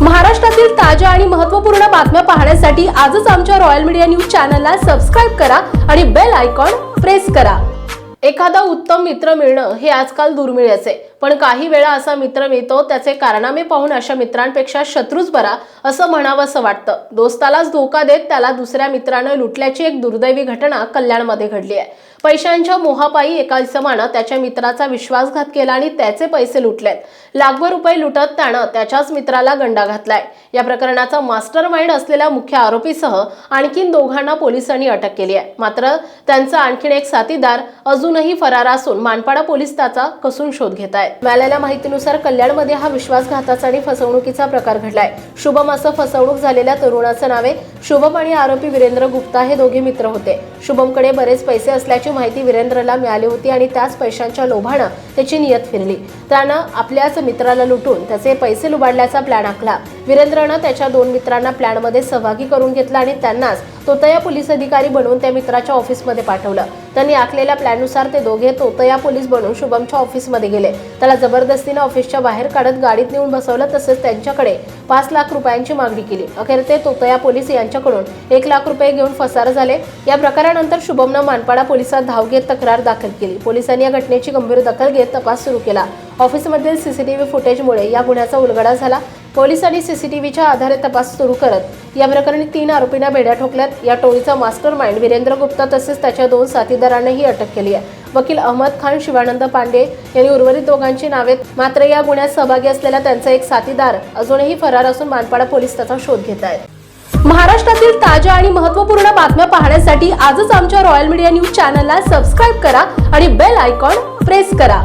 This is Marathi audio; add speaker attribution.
Speaker 1: महाराष्ट्रातील ताज्या आणि महत्त्वपूर्ण बातम्या पाहण्यासाठी आजच आमच्या रॉयल मीडिया न्यूज चॅनलला सबस्क्राईब करा आणि बेल आयकॉन प्रेस करा. एखादा उत्तम मित्र मिळणं हे आजकाल दुर्मिळच आहे. पण काही वेळा असा मित्र मिळतो त्याचे कारनामे पाहून अशा मित्रांपेक्षा शत्रूच बरा असं म्हणावं असं वाटतं. दोस्तालाच धोका देत त्याला दुसऱ्या मित्रानं लुटल्याची एक दुर्दैवी घटना कल्याणमध्ये घडली आहे. पैशांच्या मोहापायी एका इसमानं त्याच्या मित्राचा विश्वासघात केला आणि त्याचे पैसे लुटलेत. लाखभर रुपये लुटत त्यानं त्याच्याच मित्राला गंडा घातलाय. या प्रकरणाचा मास्टर माइंड असलेल्या मुख्य आरोपीसह आणखीन दोघांना पोलिसांनी अटक केली आहे. मात्र त्यांचा आणखीन एक साथीदार अजूनही फरार असून मानपाडा पोलीस त्याचा कसून शोध घेत आहेत. मिळालेल्या माहितीनुसार कल्याणमध्ये हा विश्वासघाताचा आणि फसवणुकीचा प्रकार घडलाय. शुभम असं फसवणूक झालेल्या तरुणाचं नावे शुभम आणि आरोपी वीरेंद्र गुप्ता हे दोघे मित्र होते. शुभमकडे बरेच पैसे असल्याची माहिती वीरेंद्रला मिळाली होती आणि त्याच पैशांच्या लोभानं त्याची नियत फिरली. त्यानं आपल्याच मित्राला लुटून त्याचे पैसे लुबाडल्याचा प्लॅन आखला. वीरेंद्रनं त्याच्या दोन मित्रांना प्लॅनमध्ये सहभागी करून घेतला आणि त्यांनाच तोतया पोलीस अधिकारी बनवून त्या मित्राच्या ऑफिसमध्ये पाठवलं. त्यांनी आखलेल्या प्लॅननुसार ते दोघे तोतया पोलीस बनून शुभमच्या ऑफिसमध्ये गेले. त्याला जबरदस्तीने ऑफिसच्या बाहेर काढत गाडीत नेऊन बसवलं तसंच त्यांच्याकडे पाच लाख रुपयांची मागणी केली. अखेर ते तोतया पोलीस यांच्याकडून एक लाख रुपये घेऊन फसार झाले. या प्रकारानंतर शुभमनं मानपाडा पोलिसात धाव घेत तक्रार दाखल केली. पोलिसांनी या घटनेची गंभीर दखल घेत तपास सुरू केला. ऑफिसमधील सीसीटीव्ही फुटेजमुळे या गुन्ह्याचा उलगडा झाला. पोलिसांनी सीसीटीव्हीच्या आधारे तपास सुरू करत या प्रकरणी तीन आरोपींना बेड्या ठोकल्यात. या टोळीचा मास्टर माइंड वीरेंद्र गुप्ता तसेच त्याच्या दोन साथीदारांनाही अटक केली आहे. वकील अहमद खान शिवानंद पांडे यांनी उर्वरित दोघांची नावे मात्र या गुन्ह्यात सहभागी असलेला त्यांचा एक साथीदार अजूनही फरार असून मानपाडा पोलीस त्याचा शोध घेत आहेत. महाराष्ट्रातील ताज्या आणि महत्त्वपूर्ण बातम्या पाहण्यासाठी आजच आमच्या रॉयल मीडिया न्यूज चॅनलला सबस्क्राईब करा आणि बेल आयकॉन प्रेस करा.